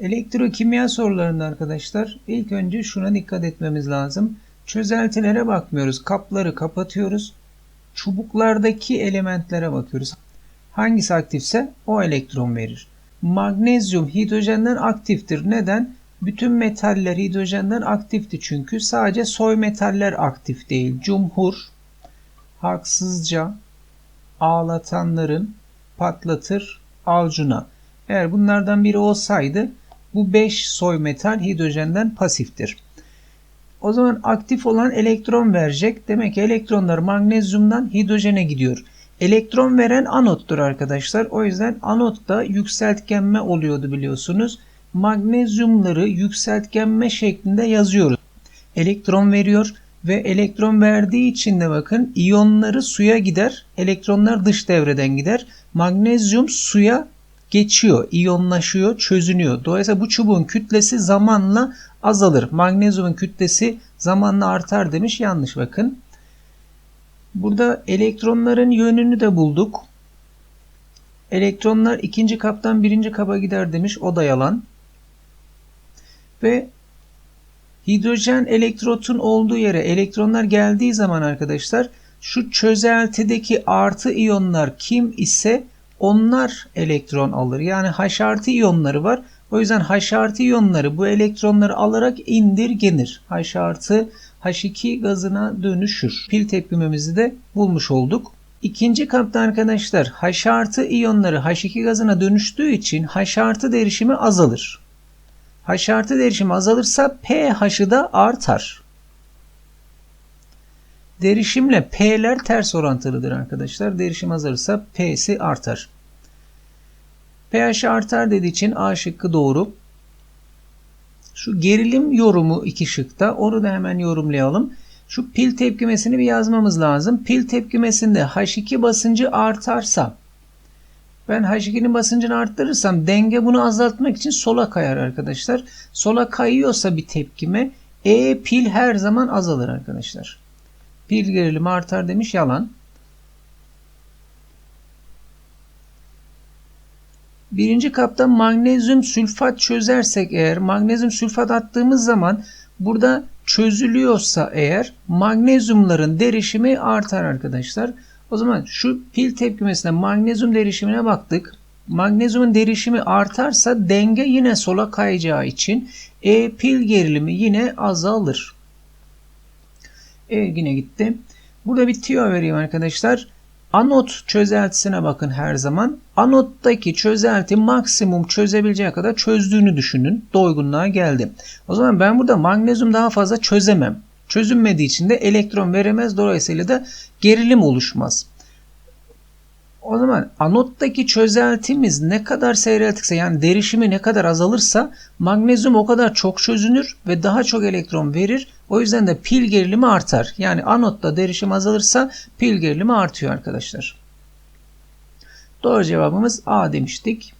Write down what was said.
Elektrokimya sorularında arkadaşlar ilk önce şuna dikkat etmemiz lazım. Çözeltilere bakmıyoruz. Kapları kapatıyoruz. Çubuklardaki elementlere bakıyoruz. Hangisi aktifse o elektron verir. Magnezyum hidrojenden aktiftir. Neden? Bütün metaller hidrojenden aktifti çünkü sadece soy metaller aktif değil. Cumhur haksızca ağlatanların patlatır avcuna. Eğer bunlardan biri olsaydı bu 5 soy metal hidrojenden pasiftir. O zaman aktif olan elektron verecek. Demek ki elektronlar magnezyumdan hidrojene gidiyor. Elektron veren anottur arkadaşlar. O yüzden anotta yükseltgenme oluyordu biliyorsunuz. Magnezyumları yükseltgenme şeklinde yazıyoruz. Elektron veriyor ve elektron verdiği için de bakın iyonları suya gider. Elektronlar dış devreden gider. Magnezyum suya geçiyor, iyonlaşıyor, çözünüyor. Dolayısıyla bu çubuğun kütlesi zamanla azalır. Magnezyumun kütlesi zamanla artar demiş. Yanlış bakın. Burada elektronların yönünü de bulduk. Elektronlar ikinci kaptan birinci kaba gider demiş. O da yalan. Ve hidrojen elektrotun olduğu yere elektronlar geldiği zaman arkadaşlar şu çözeltideki artı iyonlar kim ise onlar elektron alır. Yani H artı iyonları var. O yüzden H artı iyonları bu elektronları alarak indirgenir. H artı H2 gazına dönüşür. Pil tepkimimizi de bulmuş olduk. İkinci kapta arkadaşlar H artı iyonları H2 gazına dönüştüğü için H artı derişimi azalır. H artı derişimi azalırsa pH'ı da artar. Derişimle P'ler ters orantılıdır arkadaşlar. Derişim azalırsa P'si artar. pH artar dediği için A şıkkı doğru. Şu gerilim yorumu iki şıkta. Onu da hemen yorumlayalım. Şu pil tepkimesini bir yazmamız lazım. Pil tepkimesinde H2 basıncı artarsa ben H2'nin basıncını arttırırsam denge bunu azaltmak için sola kayar arkadaşlar. Sola kayıyorsa bir tepkime E pil her zaman azalır arkadaşlar. Pil gerilimi artar demiş yalan. Birinci kapta magnezyum sülfat çözersek eğer magnezyum sülfat attığımız zaman burada çözülüyorsa eğer magnezyumların derişimi artar arkadaşlar. O zaman şu pil tepkimesine magnezyum derişimine baktık. Magnezyumun derişimi artarsa denge yine sola kayacağı için E pil gerilimi yine azalır. E gitti. Burada bir tiyo vereyim arkadaşlar. Anot çözeltisine bakın her zaman. Anottaki çözelti maksimum çözebileceği kadar çözdüğünü düşünün. Doygunluğa geldi. O zaman ben burada magnezyum daha fazla çözemem. Çözünmediği için de elektron veremez. Dolayısıyla da gerilim oluşmaz. O zaman anottaki çözeltimiz ne kadar seyreltikse yani derişimi ne kadar azalırsa magnezyum o kadar çok çözünür ve daha çok elektron verir. O yüzden de pil gerilimi artar. Yani anotta derişim azalırsa pil gerilimi artıyor arkadaşlar. Doğru cevabımız A demiştik.